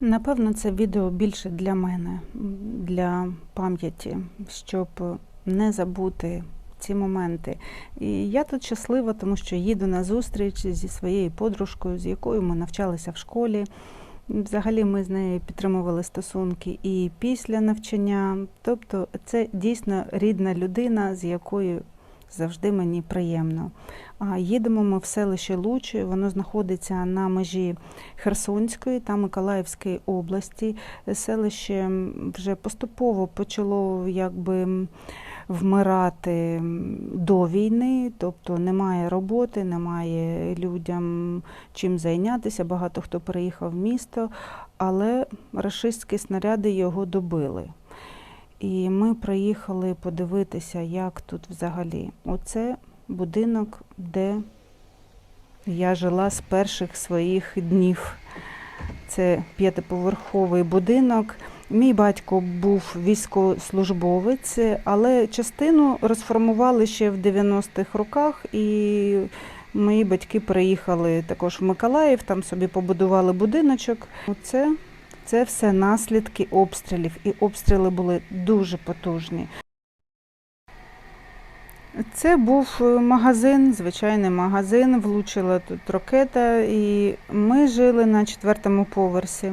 Напевно, це відео більше для мене, для пам'яті, щоб не забути ці моменти. І я тут щаслива, тому що їду на зустріч зі своєю подружкою, з якою ми навчалися в школі. Взагалі ми з нею підтримували стосунки і після навчання. Тобто це дійсно рідна людина, з якою завжди мені приємно. Їдемо ми в селище Лучі, воно знаходиться на межі Херсонської та Миколаївської області. Селище вже поступово почало якби вмирати до війни, тобто немає роботи, немає людям чим зайнятися. Багато хто переїхав в місто, але рашистські снаряди його добили. І ми приїхали подивитися, як тут взагалі. Оце будинок, де я жила з перших своїх днів. Це п'ятиповерховий будинок. Мій батько був військовослужбовець, але частину розформували ще в 90-х роках, і мої батьки переїхали також в Миколаїв, там собі побудували будиночок. Це, це все наслідки обстрілів, і обстріли були дуже потужні. Це був е, магазин, звичайний магазин, влучила тут ракета, і ми жили на четвертому поверсі.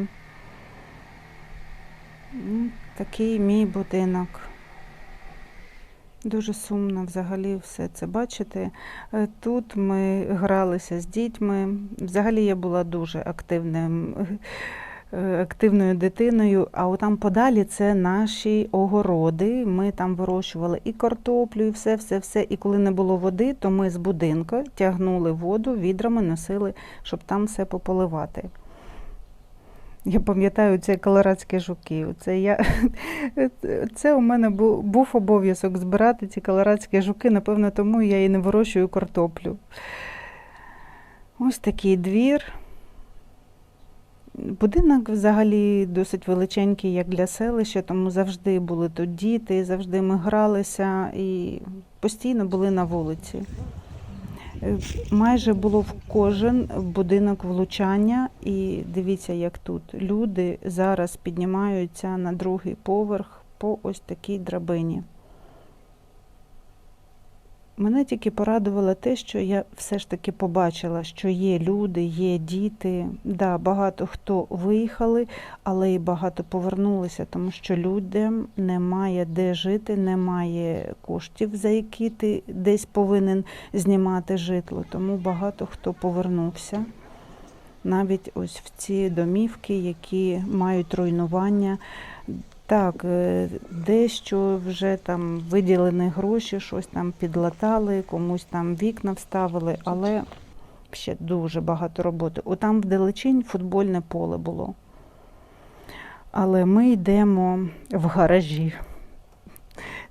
Такий мій будинок. Дуже сумно взагалі все це бачити. Е, Тут ми гралися з дітьми. Взагалі я була дуже активним, активною дитиною, а там подалі це наші огороди. Ми там вирощували і картоплю, і все, все, все. І коли не було води, то ми з будинку тягнули воду, відрами носили, щоб там все пополивати. Я пам'ятаю ці колорадські жуки. Це, я... це у мене був, був обов'язок збирати ці колорадські жуки, напевно, тому я і не вирощую картоплю. Ось такий двір. Будинок взагалі досить величенький, як для селища, тому завжди були тут діти, завжди ми гралися і постійно були на вулиці. Е, Майже було в кожен будинок влучання, і дивіться, як тут люди зараз піднімаються на другий поверх по ось такій драбині. Мене тільки порадувало те, що я все ж таки побачила, що є люди, є діти. Да, багато хто виїхали, але і багато повернулися, тому що людям немає де жити, немає коштів, за які ти десь повинен знімати житло. Тому багато хто повернувся. Навіть ось в ці домівки, які мають руйнування. Так, е, дещо вже там виділені гроші, щось там підлатали, комусь там вікна вставили, але ще дуже багато роботи. Отам вдалечінь футбольне поле було. Але ми йдемо в гаражі.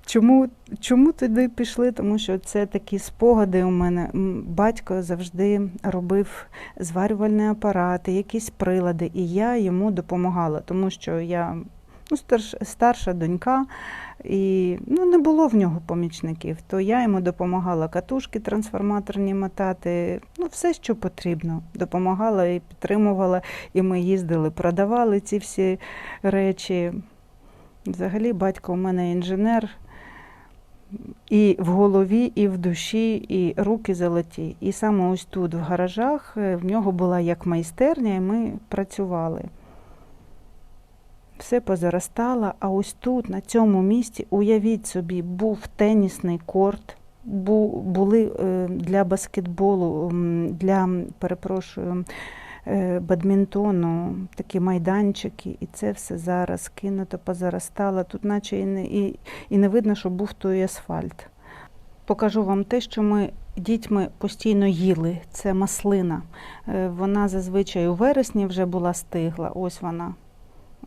Чому, чому туди пішли? Тому що це такі спогади у мене. Батько завжди робив зварювальні апарати, якісь прилади, і я йому допомагала, тому що я ну, старш, старша донька, і ну, не було в нього помічників, то я йому допомагала катушки трансформаторні мотати, ну, все, що потрібно. Допомагала і підтримувала, і ми їздили, продавали ці всі речі. Взагалі, батько у мене інженер. І в голові, і в душі, і руки золоті. І саме ось тут, в гаражах, е, в нього була як майстерня, і ми працювали. Все позаростало, а ось тут, на цьому місці, уявіть собі, був тенісний корт, бу- були е, для баскетболу, для, перепрошую, е, бадмінтону такі майданчики, і це все зараз кинуто, позаростало. Тут наче і не, і, і не видно, що був той асфальт. Покажу вам те, що ми дітьми постійно їли. Це маслина. Е, Вона зазвичай у вересні вже була стигла. Ось вона.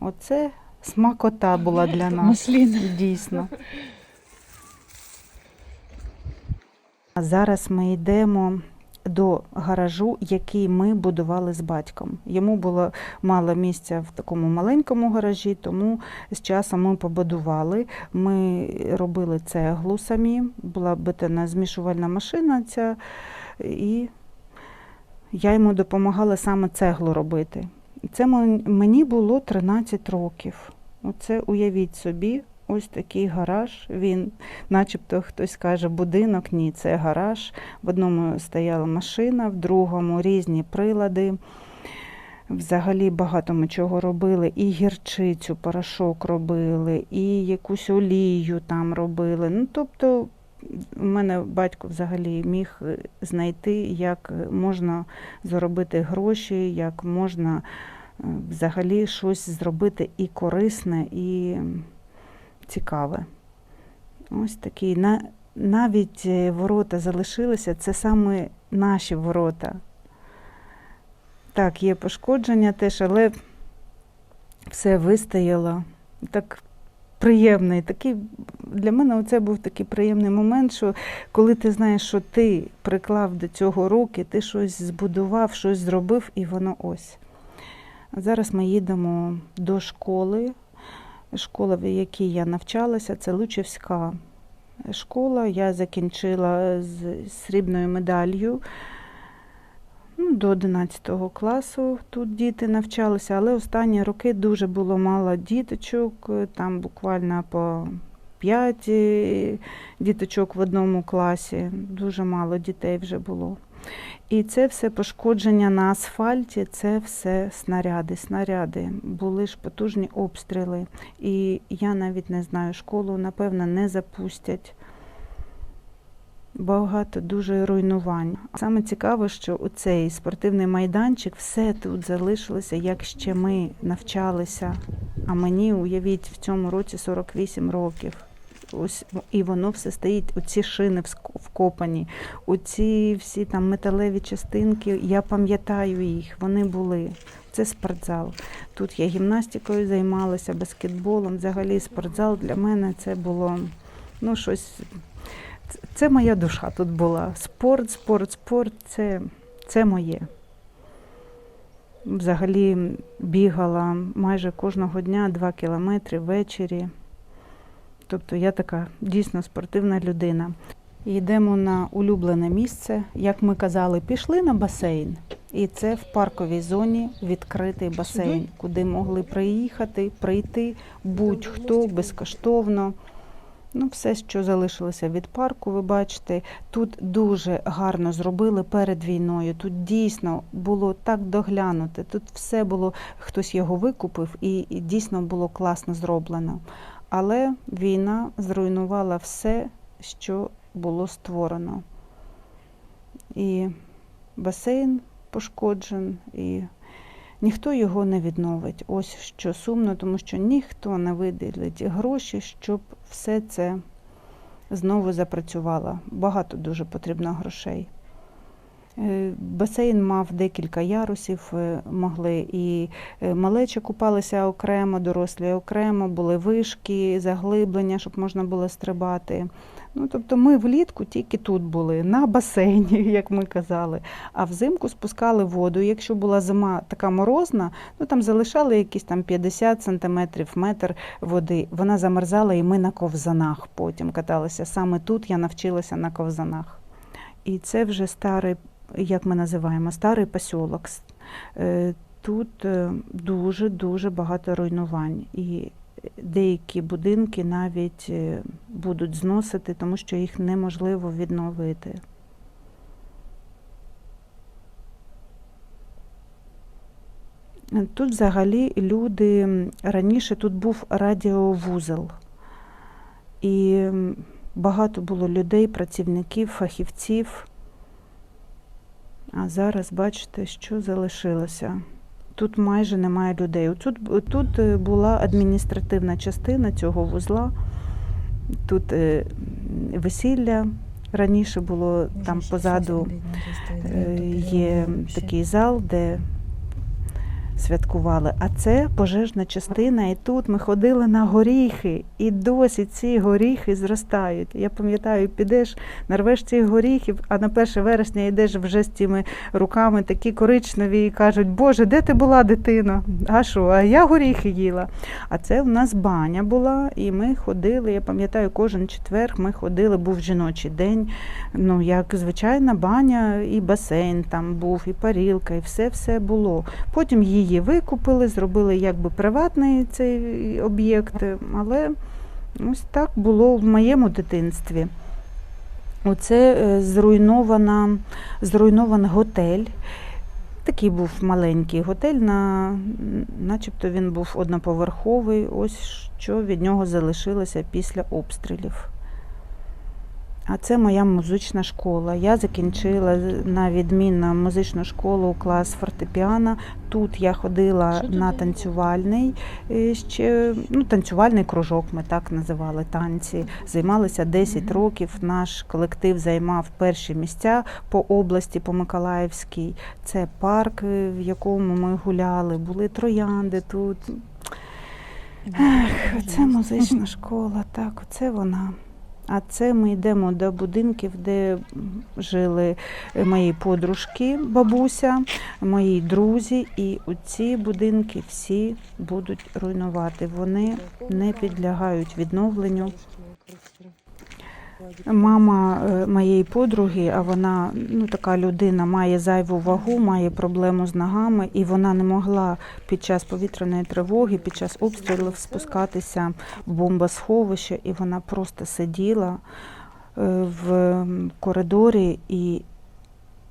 Оце смакота була для нас. Масліна. Дійсно. А зараз ми йдемо до гаражу, який ми будували з батьком. Йому було мало місця в такому маленькому гаражі, тому з часом ми побудували. Ми робили цеглу самі, була бетонна змішувальна машина ця, і я йому допомагала саме цеглу робити. Це мені було 13 років. Оце уявіть собі, ось такий гараж. Він, начебто, хтось каже, будинок, ні, це гараж. В одному стояла машина, в другому різні прилади. Взагалі багато ми чого робили. І гірчицю, порошок робили, і якусь олію там робили. Ну, тобто, у мене батько взагалі міг е, знайти, як можна заробити гроші, як можна взагалі щось зробити і корисне, і цікаве. Ось такий. На, навіть е, ворота залишилися, це саме наші ворота. Так, є пошкодження теж, але все вистояло. Так приємний. Такий, для мене це був такий приємний момент, що коли ти знаєш, що ти приклав до цього руки, ти щось збудував, щось зробив, і воно ось. Зараз ми їдемо до школи. Школа, в якій я навчалася, це Лучевська школа. Я закінчила з срібною медаллю. Ну, до 11 класу тут діти навчалися, але останні роки дуже було мало діточок, там буквально по 5 діточок в одному класі, дуже мало дітей вже було. І це все пошкодження на асфальті, це все снаряди. Снаряди були ж потужні обстріли. І я навіть не знаю, школу, напевно, не запустять. Багато дуже руйнувань. Саме цікаво, що у цей спортивний майданчик все тут залишилося, як ще ми навчалися. А мені, уявіть, в цьому році 48 років. Ось і воно все стоїть. Оці шини вкопані, оці всі там металеві частинки. Я пам'ятаю їх. Вони були. Це спортзал. Тут я гімнастикою займалася, баскетболом. Взагалі, спортзал для мене це було ну щось. Це- моя душа тут була. Спорт, спорт, спорт це, це моє. Взагалі бігала майже кожного дня 2 кілометри ввечері. Тобто я така дійсно спортивна людина. І Йдемо на улюблене місце. Як ми казали, пішли на басейн. І це в парковій зоні відкритий басейн, куди могли приїхати, прийти будь-хто безкоштовно. Ну, все, що залишилося від парку, ви бачите, тут дуже гарно зробили перед війною. Тут дійсно було так доглянуте. Тут все було, хтось його викупив, і дійсно було класно зроблено. Але війна зруйнувала все, що було створено. І басейн пошкоджен, і ніхто його не відновить. Ось що сумно, тому що ніхто не виділить гроші, щоб все це знову запрацювало. Багато дуже потрібно грошей. Е, Басейн мав декілька ярусів, е, могли і е, малечі купалися окремо, дорослі окремо, були вишки, заглиблення, щоб можна було стрибати. Ну, тобто ми влітку тільки тут були, на басейні, як ми казали. А взимку спускали воду. Якщо була зима така морозна, ну там залишали якісь там 50 сантиметрів, метр води. Вона замерзала, і ми на ковзанах потім каталися. Саме тут я навчилася на ковзанах. І це вже старий, як ми називаємо, старий посілок. Е, Тут дуже-дуже багато руйнувань. І деякі будинки навіть е, будуть зносити, тому що їх неможливо відновити. Тут взагалі люди раніше тут був радіовузол. І багато було людей, працівників, фахівців. А зараз бачите, що залишилося. Тут майже немає людей. Тут, тут е, була адміністративна частина цього вузла. Тут е, весілля. Раніше було там позаду е, є такий зал, де святкували. А це пожежна частина, і тут ми ходили на горіхи, і досі ці горіхи зростають. Я пам'ятаю, підеш, нарвеш цих горіхів, а на 1 вересня йдеш вже з цими руками такі коричневі і кажуть, Боже, де ти була, дитино? А що? А я горіхи їла. А це в нас баня була, і ми ходили. Я пам'ятаю, кожен четвер ми ходили, був жіночий день. Ну, як звичайна баня, і басейн там був, і парілка, і все-все було. Потім її її викупили, зробили якби приватний цей об'єкт, але ось так було в моєму дитинстві. Оце е, зруйнована, зруйнований готель. Такий був маленький готель, на, начебто він був одноповерховий. Ось що від нього залишилося після обстрілів. А це моя музична школа. Я закінчила на відмінно музичну школу клас фортепіано. Тут я ходила Що на танцювальний е, ще ну, танцювальний кружок, ми так називали танці. Займалися 10 Мгм. років. Наш колектив займав перші місця по області, по Миколаївській. Це парк, е, в якому ми гуляли, були троянди тут. Це музична школа, так, це вона. А це ми йдемо до будинків, де жили мої подружки, бабуся, мої друзі, і ці будинки всі будуть руйнувати. Вони не підлягають відновленню. Мама е, моєї подруги, а вона ну така людина, має зайву вагу, має проблему з ногами, і вона не могла під час повітряної тривоги, під час обстрілів спускатися в бомбосховище, і вона просто сиділа е, в коридорі і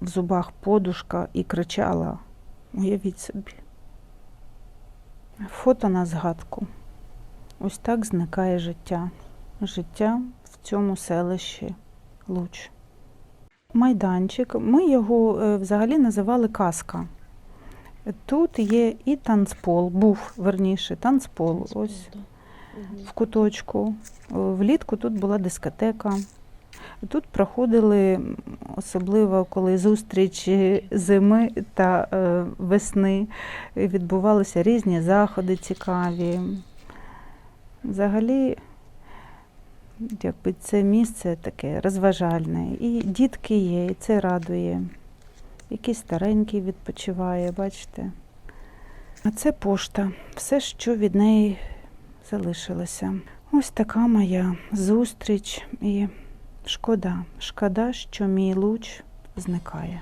в зубах подушка і кричала. Уявіть собі. Фото на згадку. Ось так зникає життя. Життя цьому селищі Луч. Майданчик. Ми його е, взагалі називали казка. Тут є і танцпол, був верніше танцпол. Ось в куточку. Е, Влітку тут була дискотека. Тут проходили, особливо коли зустрічі зими та е, весни, відбувалися різні заходи цікаві. Взагалі, якби це місце таке розважальне. І дітки є, і це радує. Якийсь старенький відпочиває, бачите. А це пошта. Все, що від неї залишилося. Ось така моя зустріч і шкода. Шкода, що мій луч зникає.